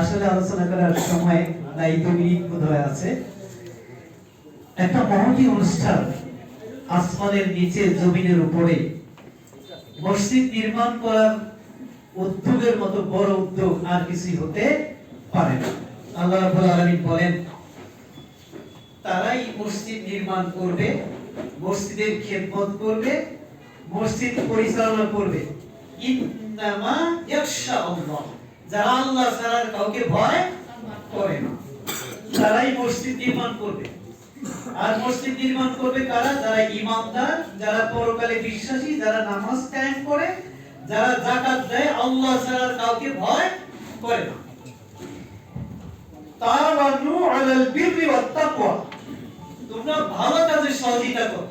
আসলে আলোচনা করার সময় নাই দু বোধহয় আছে। একটা মহতি অনুষ্ঠান আসমানের নিচে জমিনের উপরে। মসজিদ নির্মাণ করার উদ্যোগের মতো বড় উদ্যোগ আর কিছুই হতে পারে না। আল্লাহ রাব্বুল আলামিন বলেন, তারাই মসজিদ নির্মাণ করবে, মসজিদের খেদমত করবে, মসজিদ পরিচালনা করবে। ইন্নামা ইয়াখশা আল্লাহ যারা আল্লাহ ছাড়া কাউকে ভয় করে না। তারাই মসজিদ নির্মাণ করবে। আর মসজিদ নির্মাণ করবে কারা? যারা যারা পরকালে বিশ্বাসী, যারা নামাজ কায়েম করে, যারা যাকাত দেয়, আল্লাহ ছাড়া কাউকে ভয় করে না। তাওয়ানু আলাল বিররি ওয়াত তাকওয়া। তোমরা ভালো কাজে সহযোগিতা করো।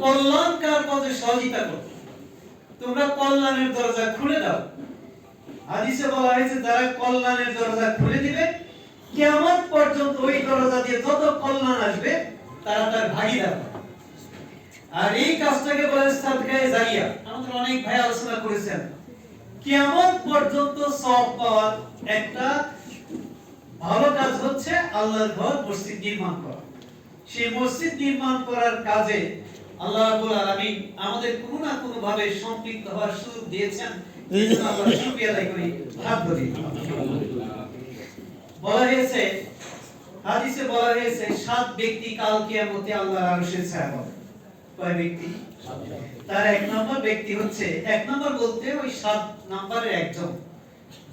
কল্যাণকার কাজে সহযোগিতা করো। তোমরা কল্যাণের দরজা খুলে দাও। হাদিসে বলা হয়েছে, যারা কল্যাণের দরজা খুলে দিবে, কিয়ামত পর্যন্ত ওই দরজা দিয়ে যত কল্যাণ আসবে, তারা তার ভাগিদার। আর এই কাজটাকে বলে সাদকায়ে জারিয়া। আমাদের অনেক ভাই আলোচনা করেছেন। কিয়ামত পর্যন্ত সব পাওয়ার একটা ভালো কাজ হচ্ছে আল্লাহর ঘর মসজিদ নির্মাণ করা। সেই মসজিদ নির্মাণ করার কাজে আল্লাহ রাব্বুল আলামিন আমাদের কোনো না কোনো ভাবে সম্পৃক্ত হওয়ার সুযোগ দিয়েছেন। জন্য শুকরিয়া আদায় করি। হাত ধরি। বলা হয়েছে হাদিসে বলা হয়েছে সাত ব্যক্তি কাল কিয়ামতে আল্লাহর আরশের ছায়া পাবে কয় ব্যক্তি? তার এক নম্বর ব্যক্তি হচ্ছে এক নম্বর বলতে ওই সাত নম্বরের একজন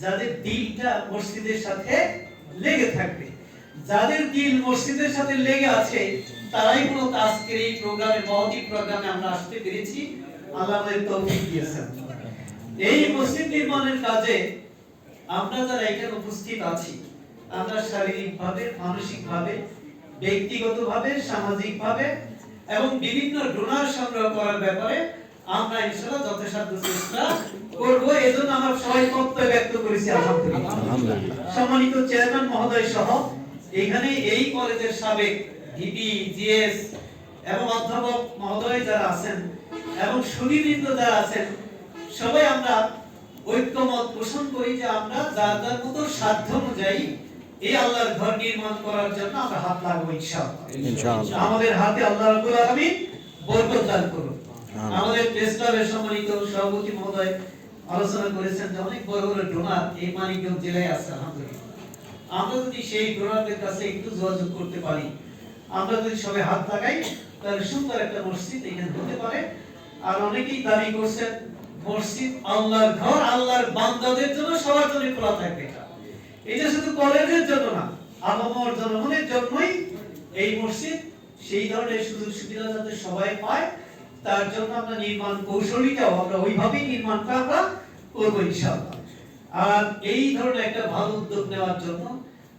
যাদের দিলটা মসজিদের সাথে লেগে থাকবে। যাদের দিল মসজিদের সাথে লেগে আছে তারাই মূলত আজকের এই প্রোগ্রামে মহতি প্রোগ্রামে আমরা আসতে পেরেছি। আল্লাহ আমাদের তৌফিক দিয়েছেন। এই মসজিদ নির্মাণের কাজে আমরা যারা এখানে উপস্থিত আছি আমরা শারীরিকভাবে মানসিকভাবে ব্যক্তিগতভাবে সামাজিকভাবে এবং বিভিন্ন ডোনার সংগ্রহ করার ব্যাপারে আমরা ইনশাআল্লাহ যথাসাধ্য চেষ্টা করব। এজন্য আমরা সবাই বক্তব্য ব্যক্ত করেছি আলহামদুলিল্লাহ। সম্মানিত চেয়ারম্যান মহোদয় সহ এখানে এই কলেজের সাবেক ভিপি জিএস এবং অধ্যাপক মহোদয় যারা আছেন এবং সুদীবৃন্দ যারা আছেন সবাই আমরা ঐক্যমত পোষণ করি যে আমরা যার যার মতো সাধ্য অনুযায়ী এই আল্লাহর ঘর নির্মাণ করার জন্য আমরা হাত লাগাবো ইনশাআল্লাহ। আমাদের হাতে আল্লাহ রাব্বুল আলামিন বরকত দান করুন। আমাদের প্রেস ক্লাবের সম্মানিত সভাপতি মহোদয় আলোচনা করেছেন যে অনেক বড় বড় ডোনার এই মানিকগঞ্জ জেলায় আছে আলহামদুলিল্লাহ। আমরা যদি সেই ডোনারদের কাছে একটু যোগাযোগ করতে পারি আমরা যদি সবাই হাত লাগাই, তাহলে সুন্দর একটা মসজিদ এখানে হতে পারে। আর অনেকেই দাবি করছেন, মসজিদ আল্লাহর ঘর, আল্লাহর বান্দাদের জন্য সবার জন্য খোলা থাকবে এটা। শুধু কলেজের জন্য না, আবহাওয়ার জনগণের জন্যই এই মসজিদ সেই ধরনের সুযোগ সুবিধা যাতে সবাই পায়, তার জন্য আমরা নির্মাণ কৌশলীটাও আমরা ওইভাবেই নির্মাণটা আমরা করব ইনশাআল্লাহ। আর এই ধরনের একটা ভালো উদ্যোগ নেওয়ার জন্য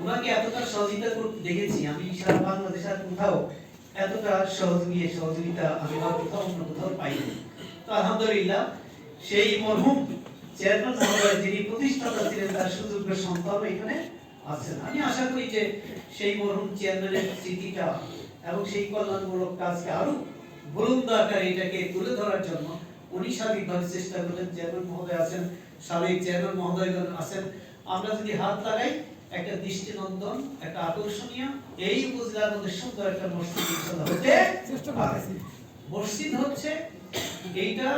ওনাকে এতটা সহযোগিতা করতে দেখেছি, আমি সারা বাংলাদেশ আর কোথাও এতটা সহযোগী সহযোগিতা আমি আর কোথাও অন্য কোথাও পাইনি। তো আলহামদুলিল্লাহ, সেই মরহুম চেয়ারম্যান মহোদয় যিনি প্রতিষ্ঠাতা ছিলেন, তার সুযোগ্য সন্তান এখানে আছেন। আমি আশা করি যে সেই মরহুম চেয়ারম্যানের স্মৃতিটা এবং সেই কল্যাণমূলক কাজকে আরও বুলন্দ আকারে এটাকে তুলে ধরার জন্য উনি সার্বিকভাবে চেষ্টা করলেন। চেয়ারম্যান মহোদয় আছেন, সাবেক চেয়ারম্যান মহোদয়গণ আছেন। আমরা যদি হাত লাগাই একটা দৃষ্টিনন্দন একটা আকর্ষণীয়। এই উপজেলার মধ্যে সুন্দর একটা মসজিদ ইনশাআল্লাহ হতে মসজিদ হচ্ছে এইটা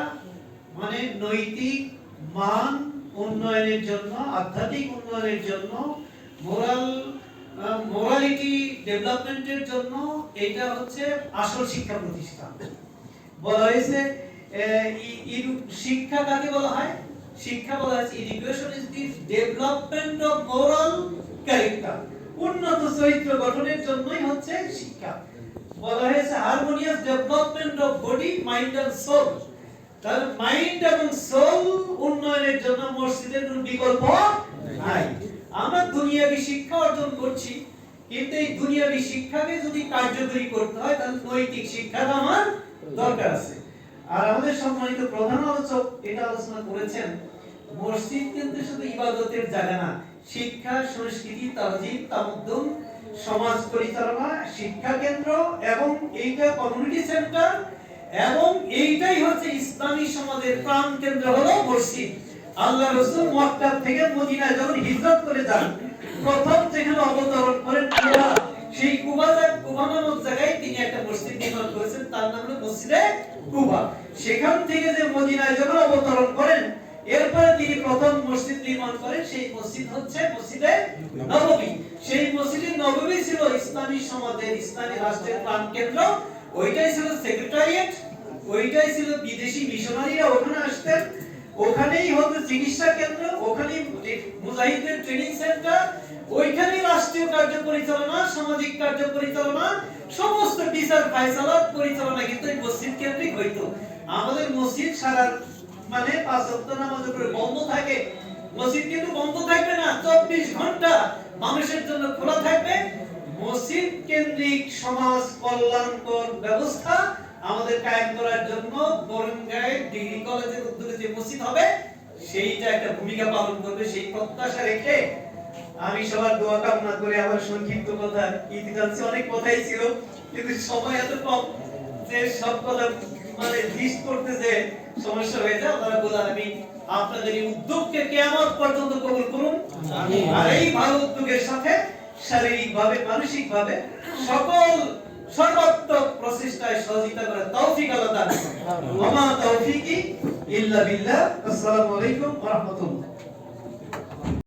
মানে নৈতিক মান উন্নয়নের জন্য আধ্যাত্মিক উন্নয়নের জন্য মোরাল মোরালিটি ডেভেলপমেন্টের জন্য এটা হচ্ছে আসল শিক্ষা প্রতিষ্ঠান। বলা হয়েছে শিক্ষা কাকে বলা হয়? শিক্ষা বলা হয়েছে education is the development of moral character উন্নত চরিত্র গঠনের জন্যই হচ্ছে শিক্ষা। বলা হয়েছে harmonious development of body mind and soul তাহলে মাইন্ড এবং সোল উন্নয়নের জন্য মসজিদের কোনো বিকল্প নাই। শিক্ষা অর্জন করছি, কিন্তু এই দুনিয়াবি শিক্ষাকে যদি কার্যকরী করতে হয়, তাহলে নৈতিক শিক্ষাটা আমার দরকার আছে। আর আমাদের সম্মানিত প্রধান আলোচক এটা আলোচনা করেছেন মসজিদ কিন্তু শুধু ইবাদতের জায়গা না। শিক্ষা, সংস্কৃতি তাজিম তামুদ্দুম, সমাজ পরিচালনা, শিক্ষা কেন্দ্র এবং এইটা কমিউনিটি সেন্টার এবং এইটাই হচ্ছে ইসলামী সমাজের প্রাণ কেন্দ্র হলো মসজিদ। আল্লাহ রসুল মক্কা থেকে মদিনায় যখন হিজরত করে যান, প্রথম যেখানে অবতরণ করেন কুবা। সেই কুবা কুবা নামক জায়গায় তিনি একটা মসজিদ নির্মাণ করেছেন, তার নাম হলো মসজিদে কুবা। সেখান থেকে যে মদিনায় যখন অবতরণ করেন এরপরে তিনি প্রথম মসজিদ নির্মাণ করেন, সেই মসজিদ হচ্ছে মসজিদে নববী সেই মসজিদে নববী ছিল ইসলামী সমাজের, ইসলামী রাষ্ট্রের প্রাণ কেন্দ্র। ওইটাই ছিল সেক্রেটারিয়েট ওইটাই ছিল বিদেশি মিশনারিরা ওখানে আসতেন। ওখানেই হতো চিকিৎসা কেন্দ্র, ওখানেই মুজাহিদদের ট্রেনিং সেন্টার ওইখানেই রাষ্ট্রীয় কার্য পরিচালনা সামাজিক কার্য পরিচালনা সমস্ত বিচার ফায়সালাত পরিচালনা কিন্তু এই মসজিদ কেন্দ্রিক হইতো। আমাদের মসজিদ সারা মানে পাঁচ ওয়াক্ত নামাজ বন্ধ থাকে। মসজিদ কিন্তু বন্ধ থাকবে না, চব্বিশ ঘণ্টা মানুষের জন্য খোলা থাকবে। মসজিদ কেন্দ্রিক সমাজ কল্যাণকর ব্যবস্থা আমাদের কায়েম করার জন্য বরঙ্গায় ডিগ্রি কলেজের উদ্যোগে যে মসজিদ হবে, সেইটা একটা ভূমিকা পালন করবে, সেই প্রত্যাশা রেখে আমি সবার দোয়া কামনা করে আমার সংক্ষিপ্ত কথা ইতিহাসে অনেক কথাই ছিল, কিন্তু সময় এত কম যে সব কথা মানে লিস্ট করতে যে সমস্যা হয়ে যায় আপনারা বলেন আমি আপনাদের এই উদ্যোগকে কেয়ামত পর্যন্ত কবুল করুন আমিন। আর এই ভালো উদ্যোগের সাথে শারীরিক ভাবে মানসিক ভাবে সকল সর্বাত্মক প্রচেষ্টায় সহযোগিতা করে তৌফিক আল্লাহ দান করুন। ওমা তৌফিকি ইল্লা বিল্লাহ আসসালামু আলাইকুম ওয়া রাহমাতুল্লাহ